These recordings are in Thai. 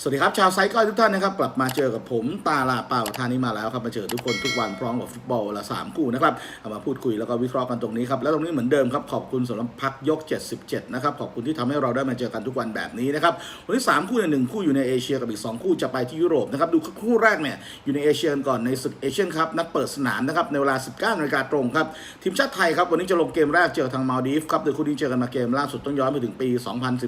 สวัสดีครับ ชาวไซก้อยทุกท่านนะครับ กลับมาเจอกับผมตาลาเป่าทานี้มาแล้วครับ มาเจอทุกคนทุกวันพร้อมกับฟุตบอลละสามคู่นะครับเอามาพูดคุยแล้วก็วิเคราะห์กันตรงนี้ครับ แล้วตรงนี้เหมือนเดิมครับ ขอบคุณสำหรับพักยก 77 นะครับ ขอบคุณที่ทำให้เราได้มาเจอกันทุกวันแบบนี้นะครับ วันนี้สามคู่เนี่ยหนึ่งคู่อยู่ในเอเชียกับอีกสองคู่จะไปที่ยุโรปนะครับ ดูคู่แรกเนี่ยอยู่ในเอเชียก่อนในศึกเอเชียนคัพนัดเปิดสนามนะครับในเวลา 19นาฬิกาตรงครับทีมชาติไทยครับวันนี้จะลงเกมแรกเจอทางมาลดีฟครับโดยคู่นี้เจอกันมาเกมล่าสุดต้องย้อนไปถึงปี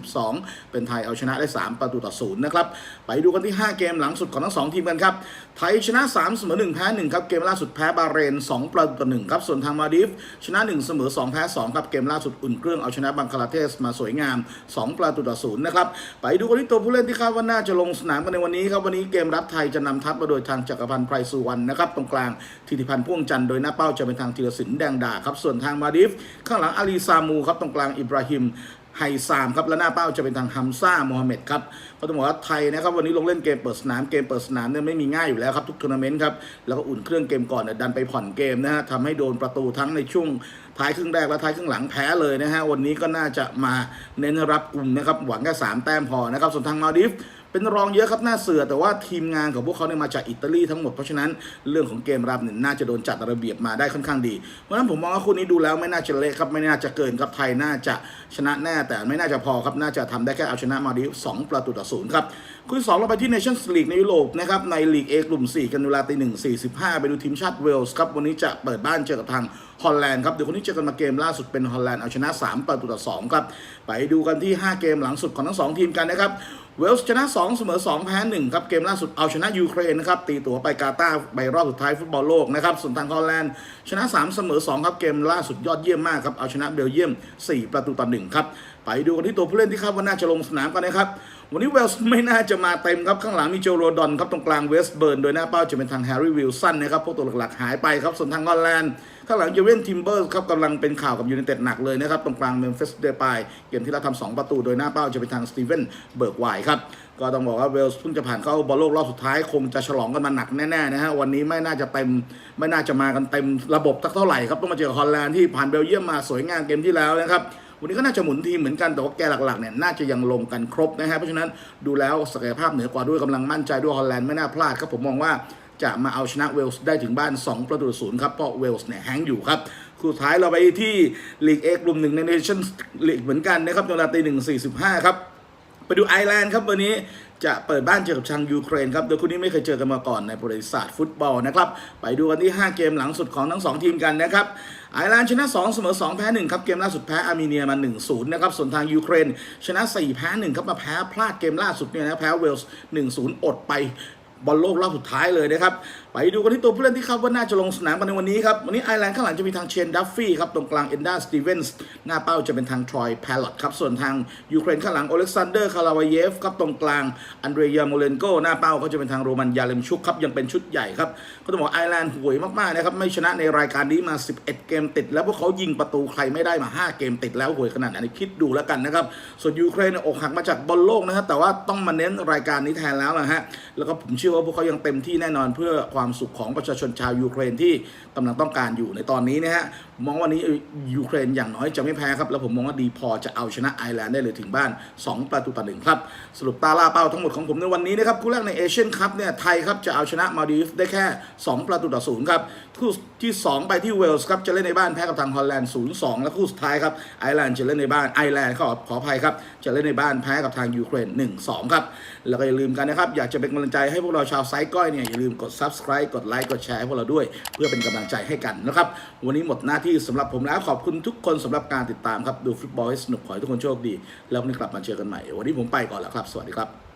2012 เป็นไทยเอาชนะได้ 3 ประตูต่อศูนย์นะครับไปดูกันที่ 5 เกมหลังสุดของทั้ง 2 ทีมกันครับ ไทยชนะ 3 เสมอ 1 แพ้ 1 ครับ เกมล่าสุดแพ้บาเรน 2 ประตูต่อ1ครับ ส่วนทางมาดีฟชนะ 1 เสมอ 2 แพ้ 2 ครับ เกมล่าสุดอุ่นเครื่องเอาชนะบังคลาเทศมาสวยงาม 2 ประตูต่อศูนย์นะครับ ไปดูกันที่ตัวผู้เล่นที่คาดว่าน่าจะลงสนามกันในวันนี้ครับ วันนี้เกมรับไทยจะนำทัพมาโดยทางจักรพันธ์ไพรสุวรรณนะครับตรงกลางธิติพันธ์พ่วงจันทร์โดยหน้าเป้าจะเป็นทางธีรศิลป์แดงดาครับส่วนทางมาดีฟข้างหลังอาลีซามูครับตรงกลางอิบราฮิม ไฮซามครับและหน้าเป้าจะเป็นทางฮัมซ่าโมฮัมเหม็ดครับก็ต้องบอกว่าไทยนะครับวันนี้ลงเล่นเกมเปิดสนามเกมเปิดสนามเนี่ยไม่มีง่ายอยู่แล้วครับทุกทัวร์นาเมนต์ครับแล้วก็อุ่นเครื่องเกมก่อนเนี่ยดันไปผ่อนเกมนะฮะทำให้โดนประตูทั้งในช่วงท้ายครึ่งแรกและท้ายครึ่งหลังแพ้เลยนะฮะวันนี้ก็น่าจะมาเน้นรับกลุ่มนะครับหวังแค่สามแต้มพอนะครับส่วนทางมาดิฟ เป็นรองเยอะครับหน้าเสือแต่ว่าทีมงานของพวกเขาเนี่ยมาจากอิตาลีทั้งหมดเพราะฉะนั้นเรื่องของเกมรับเนี่ยน่าจะโดนจัดระเบียบมาได้ค่อนข้างดี เพราะฉะนั้นผมมองว่าคู่นี้ดูแล้วไม่น่าจะเละครับไม่น่าจะเกินครับไทยน่าจะชนะแน่แต่ไม่น่าจะพอครับน่าจะทำได้แค่เอาชนะมาดิฟสองประตูต่อศูนย์ครับคู่สองเราไปที่ Nations League ในยุโรปนะครับในลีกเอกลุ่ม 4 กันเวลาตีหนึ่งสี่สิบห้าไปดูทีมชาติเวลส์ครับวันนี้จะเปิดบ้านเจอกับทาง ฮอลแลนด์ครับเดี๋ยวคนนี้เจอกันมาเกมล่าสุดเป็นฮอลแลนด์เอาชนะ 3 ประตูต่อ2ครับไปดูกันที่ 5 เกมหลังสุดของทั้ง 2 ทีมกันนะครับเวลส์ชนะ 2 เสมอ 2 แพ้ 1 ครับ เกมล่าสุดเอาชนะยูเครนนะครับ ตีตัวไปกาตาร์ไปรอบสุดท้ายฟุตบอลโลกนะครับ ส่วนทางฮอลแลนด์ ชนะ 3 เสมอ 2 ครับ เกมล่าสุดยอดเยี่ยมมากครับ เอาชนะเบลเยียม 4 ประตูต่อ 1 ครับ ไปดูกันที่ตัวผู้เล่นที่คาดว่าน่าจะลงสนามกันนะครับ วันนี้เวลส์ไม่น่าจะมาเต็มครับ ข้างหลังมีโจโรดอนครับตรงกลางเวสเบิร์น โดยหน้าเป้าจะเป็นทางแฮร์รี่วิลสันนะครับ พวกตัวหลักๆหายไปครับ ส่วนทางฮอลแลนด์ ข้างหลังเยเวนทิมเบอร์ครับกำลังเป็นข่าวกับยูไนเต็ดหนักเลยนะครับ ตรงกลางเมมฟิสเดปายเกมที่เราทำสองประตู โดยหน้าเป้าจะเป็นทางสตีเวนเบิร์กไวครับก็ต้องบอกว่าเวลส์เพิ่งจะผ่านเข้าบอลโลกรอบสุดท้ายคงจะฉลองกันมาหนักแน่ๆนะฮะวันนี้ไม่น่าจะเต็มไม่น่าจะมากันเต็มระบบสักเท่าไหร่ครับต้องมาเจอฮอลแลนด์ที่ผ่านเบลเยียมมาสวยงามเกมที่แล้วนะครับ วันนี้ก็น่าจะหมุนทีมเหมือนกันแต่ว่าแกหลักๆเนี่ยน่าจะยังลงกันครบนะฮะเพราะฉะนั้นดูแล้วศักยภาพเหนือกว่าด้วยกำลังมั่นใจด้วยฮอลแลนด์ไม่น่าพลาดครับผมมองว่าจะมาเอาชนะเวลส์ได้ถึงบ้าน 2 ประตูศูนย์ครับ เพราะเวลส์เนี่ยแฮงอยู่ครับสุดท้ายเราไปที่ลีกเอกลุ่มหนึ่งในเนชั่นลีกเหมือนกันนะครับเวลาตีหนึ่งสี่สิบห้าครับ ไปดูไอร์แลนด์ครับวันนี้จะเปิดบ้านเจอกับทางยูเครนครับโดยคู่นี้ไม่เคยเจอกันมาก่อนในประวัติศาสตร์ฟุตบอลนะครับไปดูกันที่ 5 เกมหลังสุดของทั้ง 2 ทีมกันนะครับไอร์แลนด์ชนะ 2 เสมอ 2 แพ้ 1 ครับ เกมล่าสุดแพ้อาร์เมเนียมา 1-0 นะครับ ส่วนทางยูเครน ชนะ 4 แพ้ 1 ครับ มาแพ้พลาดเกมล่าสุดเนี่ยนะแพ้เวลส์ 1-0 อดไป บอลโลกรอบสุดท้ายเลยนะครับ ไปดูกันที่ตัวผู้เล่นที่คาดว่าน่าจะลงสนามกันในวันนี้ครับ วันนี้ไอร์แลนด์ข้างหลังจะมีทางเชนดัฟฟี่ครับตรงกลางเอนดาสตีเวนส์หน้าเป้าจะเป็นทางทรอยแพลอตครับ ส่วนทางยูเครนข้างหลังโอเล็กซานเดอร์คาราวเยฟครับตรงกลางอันเดรียโมเลนโกหน้าเป้าก็จะเป็นทางโรมันยาเลมชุกครับยังเป็นชุดใหญ่ครับก็ต้องบอกไอร์แลนด์ห่วยมากๆนะครับไม่ชนะในรายการนี้มา 11 เกมติด แล้วพวกเขายิงประตูใครไม่ได้มา 5 เกมติดแล้วห่วยขนาดไหนคิดดูแล้วกันนะครับส่วนยูเครนอกหักมาจากบอลโลกนะครับแต่ว่าต้องมาเน้นรายการนี้แทนแล้วนะฮะแล้วก็ผมเชื่อื่อว่าพวกเขายังเต็มที่แน่นอนเพื่อความสุขของประชาชนชาวยูเครนที่กำลังต้องการอยู่ในตอนนี้นะฮะมองว่านี้ยูเครนอย่างน้อยจะไม่แพ้ครับแล้วผมมองว่าดีพอจะเอาชนะไอร์แลนด์ได้เลยถึงบ้าน 2 ประตูต่อหนึ่งครับสรุปตาล่าเป้าทั้งหมดของผมในวันนี้นะครับคู่แรกในเอเชียนคัพเนี่ยไทยครับจะเอาชนะมาดีฟได้แค่ 2 ประตูต่อศูนย์ครับคู่ที่ 2 ไปที่เวลส์ครับจะเล่นในบ้านแพ้กับทางฮอลแลนด์0-2และคู่สุดท้ายครับไอร์แลนด์จะเล่นในบ้านไอร์แลนด์ขอขออภัยครับจะเล่นในบ้านแพ้กับทางยูเครน1-2ครับแล้วก็อย่าลืมกันนะครับอยากจะเป็นกำลังใจให้พวกเราชาวไซก้อยเนี่ยอย่าลืมกด subscribe กดไลค์กดแชร์ให้พวกเราด้วย เพื่อเป็นกำลังใจให้กันนะครับ วันนี้หมดหน้าที่สำหรับผมแล้วขอบคุณทุกคนสำหรับการติดตามครับดูฟุตบอลให้สนุกขอให้ทุกคนโชคดี แล้ววันนี้กลับมาเจอกันใหม่ วันนี้ผมไปก่อนแล้วครับ สวัสดีครับ